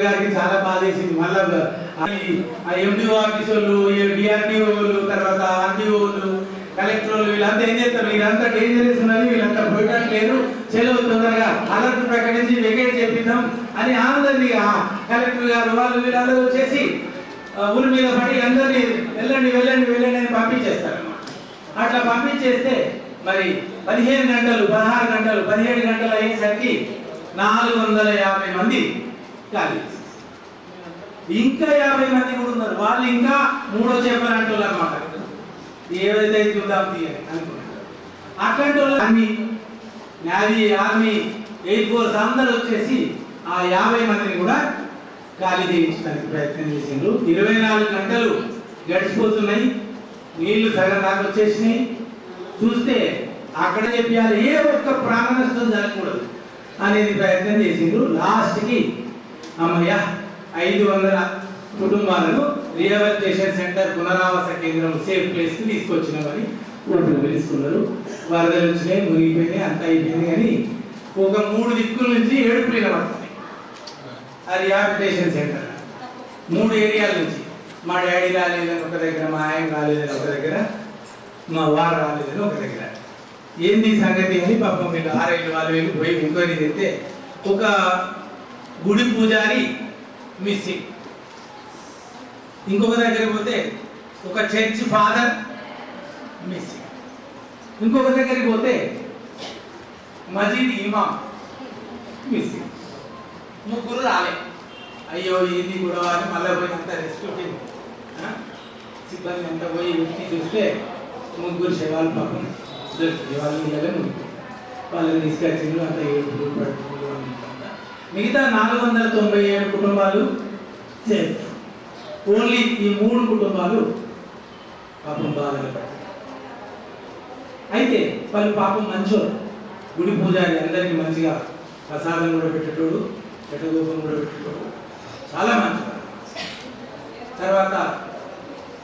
Collector గారికి చాలా బాధ వేసింది. మళ్ళా ఆ ఎండిఓ ఆఫీస్ వాళ్ళు డిఆర్డిఓ వాళ్ళు తర్వాత ఆర్డిఓలు కలెక్టర్ వాళ్ళు వీళ్ళంతా ఏం చేస్తారు? వీళ్ళంతా డేంజరస్ ఉన్నది వీళ్ళంతా పోయట్లేరు సెలవు తొందరగా అలర్ట్ ప్రకటించి వెకేట్ చేపిద్దాం అని అందరినీ ఆ కలెక్టర్ గారు వాళ్ళు వీళ్ళందరూ వచ్చేసి ఊరి మీద పడి అందరినీ వెళ్ళండి వెళ్ళండి వెళ్ళండి అని పంపించేస్తారు అట్లా పంపించేస్తే మరి పదిహేను గంటలు పదహారు గంటలు పదిహేడు గంటలు అయ్యేసరికి నాలుగు వందల యాభై మంది ఖాళీ ఇంకా యాభై మంది కూడా ఉన్నారు. వాళ్ళు ఇంకా మూడో చేపలు అంటున్నారు అనమాట ఏదైతే చూద్దాం తీయాలి అనుకున్నారు అట్లాంటి వాళ్ళు army navy army air force అందరూ వచ్చేసి ఆ యాభై మందిని కూడా ఖాళీ చేయించడానికి ప్రయత్నం చేసిండ్రు. ఇరవై నాలుగు గంటలు గడిచిపోతున్నాయి. నీళ్ళు సగం దాకా వచ్చేసినాయి. చూస్తే అక్కడ చెప్పాలి ఏ ఒక్క ప్రాణ నష్టం జరగకూడదు అనేది ప్రయత్నం చేసిండ్రు. లాస్ట్కి అమ్మయ్య ఐదు వందల కుటుంబాలను రిహాబిలిటేషన్ సెంటర్ పునరావాస కేంద్రం సేఫ్ ప్లేస్కి తీసుకొచ్చినామని ఓట్లు పిలుచుకున్నారు వరదలు వచ్చినాయి మునిగిపోయినాయి అంత అయిపోయింది కానీ ఒక మూడు దిక్కుల నుంచి ఏడుపు నిలబడుతుంది ఆ రిహాబిలిటేషన్ సెంటర్ మూడు ఏరియాల నుంచి. మా డాడీ రాలేదని ఒక దగ్గర మా ఆయన రాలేదని ఒక దగ్గర మా వారు రాలేదని ఒక దగ్గర. ఏంది సంగతి అని పాపం వీళ్ళు ఆరేళ్ళు వాళ్ళు వెళ్ళి పోయి ఎంక్వైరీ చేస్తే ఒక గుడి పూజారి మిస్సింగ్. ఇంకొక దగ్గర పోతే ఒక చర్చ్ ఫాదర్ మిస్సింగ్. ఇంకొక దగ్గరికి పోతే మజీద్ ఇమాం మిస్సింగ్. ముగ్గురు రాలే. అయ్యో ఏంది కూడా అని మళ్ళీ పోయి అంతా రెస్క్యూ సిబ్బంది అంతా పోయి వెతికి చూస్తే ముగ్గురు శవాలు పాపం దొరికింది వాళ్ళు ముగ్గురు. వాళ్ళని తీసుకొచ్చిండ్రు అంత ఏడుపులు పడుతుంది మిగతా నాలుగు వందల తొంభై ఏడు కుటుంబాలు సేఫ్. ఓన్లీ ఈ మూడు కుటుంబాలు పాపం బాధలు అయితే వాళ్ళు పాపం మంచోరు గుడి పూజారి అందరికీ మంచిగా ప్రసాదం కూడా పెట్టేటోడు పెట్టగోపం కూడా పెట్టేటోడు. చాలా మంచిగా తర్వాత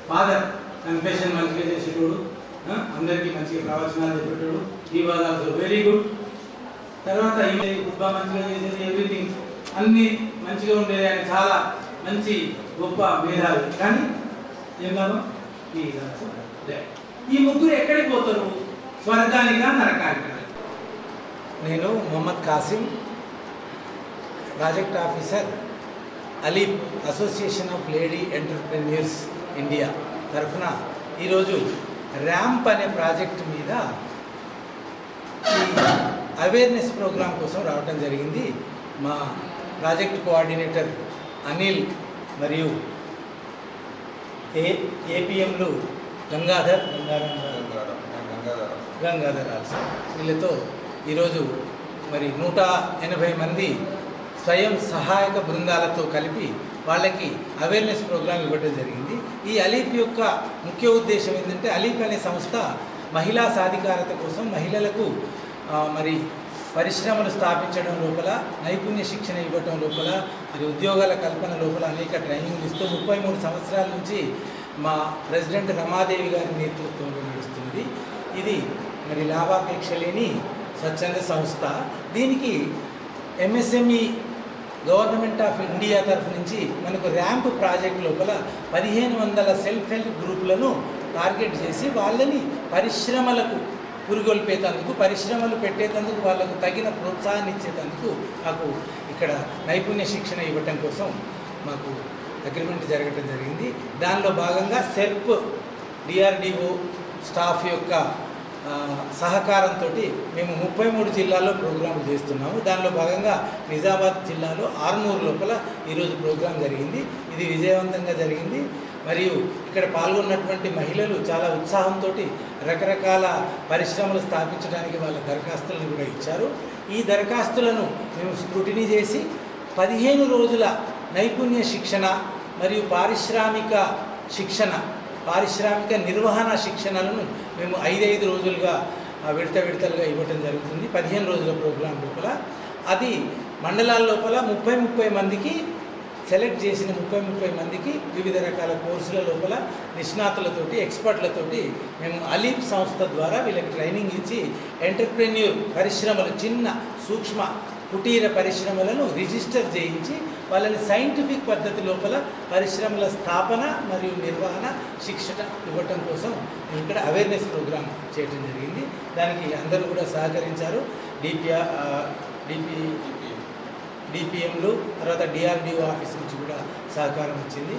ఫాదర్ కన్ఫెషన్ మంచిగా చేసేటోడు అందరికీ మంచిగా ప్రవచనాలు చెప్పేటోడు. ఈ వాజ్ ఆల్సో వెరీ గుడ్ తర్వాత ఈమె మంచిగా చేసేది ఎవ్రీథింగ్ అన్ని మంచిగా ఉండేది ఆయన చాలా మంచి గొప్ప మేధావి. కానీ ఏం లాభం? ఈ ఈ ముగ్గురు ఎక్కడికి పోతారు? స్వర్గానికా నరకానికా? నేను Mohammed Kasim project officer ALEAP association of lady entrepreneurs India తరఫున ఈరోజు ర్యాంప్ అనే ప్రాజెక్ట్ మీద అవేర్నెస్ ప్రోగ్రాం కోసం రావడం జరిగింది. మా ప్రాజెక్ట్ కోఆర్డినేటర్ అనిల్ మరియు ఏ ఏపీఎంలు గంగాధర్ గంగాధర్ గంగాధర్ ఆల్సో వీళ్ళతో ఈరోజు మరి నూట ఎనభై మంది స్వయం సహాయక బృందాలతో కలిపి వాళ్ళకి అవేర్నెస్ ప్రోగ్రాం ఇవ్వడం జరిగింది. ఈ అలీప్ యొక్క ముఖ్య ఉద్దేశం ఏంటంటే అలీప్ అనే సంస్థ మహిళా సాధికారత కోసం మహిళలకు మరి పరిశ్రమలు స్థాపించడం లోపల నైపుణ్య శిక్షణ ఇవ్వడం లోపల మరి ఉద్యోగాల కల్పన లోపల అనేక ట్రైనింగ్లు ఇస్తూ ముప్పై మూడు సంవత్సరాల నుంచి మా ప్రెసిడెంట్ రమాదేవి గారి నేతృత్వంలో నడుస్తుంది ఇది మరి లాభాపేక్ష లేని స్వచ్ఛంద సంస్థ. దీనికి ఎంఎస్ఎంఈ గవర్నమెంట్ ఆఫ్ ఇండియా తరఫు నుంచి మనకు ర్యాంప్ ప్రాజెక్ట్ లోపల పదిహేను వందల సెల్ఫ్ హెల్ప్ గ్రూపులను టార్గెట్ చేసి వాళ్ళని పరిశ్రమలకు పురుగొల్పేటందుకు పరిశ్రమలు పెట్టేటందుకు వాళ్ళకు తగిన ప్రోత్సాహాన్ని ఇచ్చేటందుకు మాకు ఇక్కడ నైపుణ్య శిక్షణ ఇవ్వటం కోసం మాకు అగ్రిమెంట్ జరగటం జరిగింది. దానిలో భాగంగా సెల్ఫ్ డిఆర్డిఓ స్టాఫ్ యొక్క సహకారంతో మేము ముప్పై మూడు జిల్లాల్లో ప్రోగ్రాంలు చేస్తున్నాము. దానిలో భాగంగా నిజామాబాద్ జిల్లాలో ఆరునూరు లోపల ఈరోజు ప్రోగ్రాం జరిగింది. ఇది విజయవంతంగా జరిగింది. మరియు ఇక్కడ పాల్గొన్నటువంటి మహిళలు చాలా ఉత్సాహంతో రకరకాల పరిశ్రమలు స్థాపించడానికి వాళ్ళ దరఖాస్తులను కూడా ఇచ్చారు. ఈ దరఖాస్తులను మేము స్క్రూటినీ చేసి పదిహేను రోజుల నైపుణ్య శిక్షణ మరియు పారిశ్రామిక శిక్షణ పారిశ్రామిక నిర్వహణ శిక్షణలను మేము ఐదైదు రోజులుగా విడత విడతలుగా ఇవ్వటం జరుగుతుంది. పదిహేను రోజుల ప్రోగ్రాం లోపల. అది మండలాల లోపల ముప్పై ముప్పై మందికి సెలెక్ట్ చేసిన ముప్పై ముప్పై మందికి వివిధ రకాల కోర్సుల లోపల నిష్ణాతులతోటి ఎక్స్పర్ట్లతోటి మేము అలీప్ సంస్థ ద్వారా వీళ్ళకి ట్రైనింగ్ ఇచ్చి ఎంటర్ప్రెన్యూర్ పరిశ్రమలు చిన్న సూక్ష్మ కుటీర పరిశ్రమలను రిజిస్టర్ చేయించి వాళ్ళని సైంటిఫిక్ పద్ధతి లోపల పరిశ్రమల స్థాపన మరియు నిర్వహణ శిక్షణ ఇవ్వటం కోసం మేము ఇక్కడ అవేర్నెస్ ప్రోగ్రామ్ చేయడం జరిగింది. దానికి అందరూ కూడా సహకరించారు. డిపిఆర్ డిపి డిపిఎంలు తర్వాత డిఆర్డిఓ ఆఫీస్ నుంచి కూడా సహకారం వచ్చింది.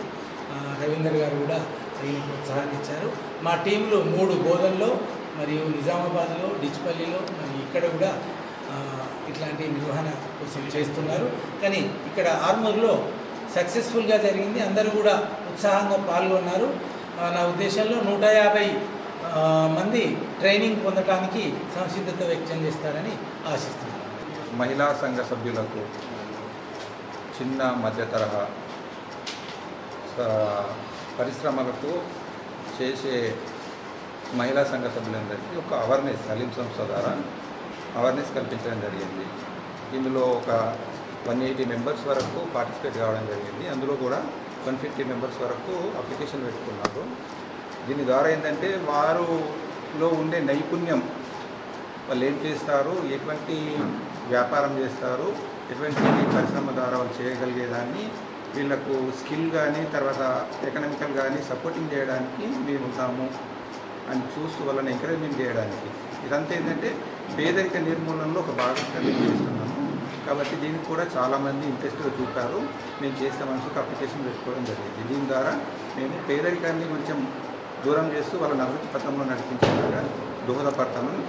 రవీందర్ గారు కూడా దీనికి ప్రోత్సాహాన్ని ఇచ్చారు. మా టీంలు మూడు బోధనలో మరియు నిజామాబాద్లో డిచ్పల్లిలో మరి ఇక్కడ కూడా ఇట్లాంటి నిర్వహణ కోసం చేస్తున్నారు. కానీ ఇక్కడ ఆర్మూర్లో సక్సెస్ఫుల్గా జరిగింది. అందరూ కూడా ఉత్సాహంగా పాల్గొన్నారు. నా ఉద్దేశంలో నూట యాభై మంది ట్రైనింగ్ పొందడానికి సంసిద్ధత వ్యక్తం చేస్తారని ఆశిస్తున్నాను. మహిళా సంఘ సభ్యులకు చిన్న మధ్య తరహా పరిశ్రమలకు చేసే మహిళా సంఘ సభ్యులందరికీ ఒక అవేర్నెస్ సలీం సంస్థ ద్వారా అవేర్నెస్ కల్పించడం జరిగింది. ఇందులో ఒక వన్ ఎయిటీ మెంబర్స్ వరకు పార్టిసిపేట్ కావడం జరిగింది. అందులో కూడా వన్ ఫిఫ్టీ మెంబర్స్ వరకు అప్లికేషన్ పెట్టుకున్నారు. దీని ద్వారా ఏంటంటే వారులో ఉండే నైపుణ్యం వాళ్ళు ఏం చేస్తారు? ఎటువంటి వ్యాపారం చేస్తారు? ఎటువంటి పరిశ్రమ ద్వారా వాళ్ళు చేయగలిగేదాన్ని వీళ్ళకు స్కిల్ కానీ తర్వాత ఎకనామికల్ కానీ సపోర్టింగ్ చేయడానికి మేము ఉంటాము అని చూస్తూ వాళ్ళని ఎంకరేజ్మెంట్ చేయడానికి. ఇదంతా ఏంటంటే పేదరిక నిర్మూలనలో ఒక భాగంగా మేము చేస్తున్నాము. కాబట్టి దీనికి కూడా చాలామంది ఇంట్రెస్ట్గా చూపారు. మేము చేస్తామని మనసుకు అప్లికేషన్ పెట్టుకోవడం జరిగింది. దీని ద్వారా మేము పేదరికాన్ని కొంచెం దూరం చేస్తూ వాళ్ళని అభివృద్ధి పథంలో నడిపించేలాగా దోహదపడతామని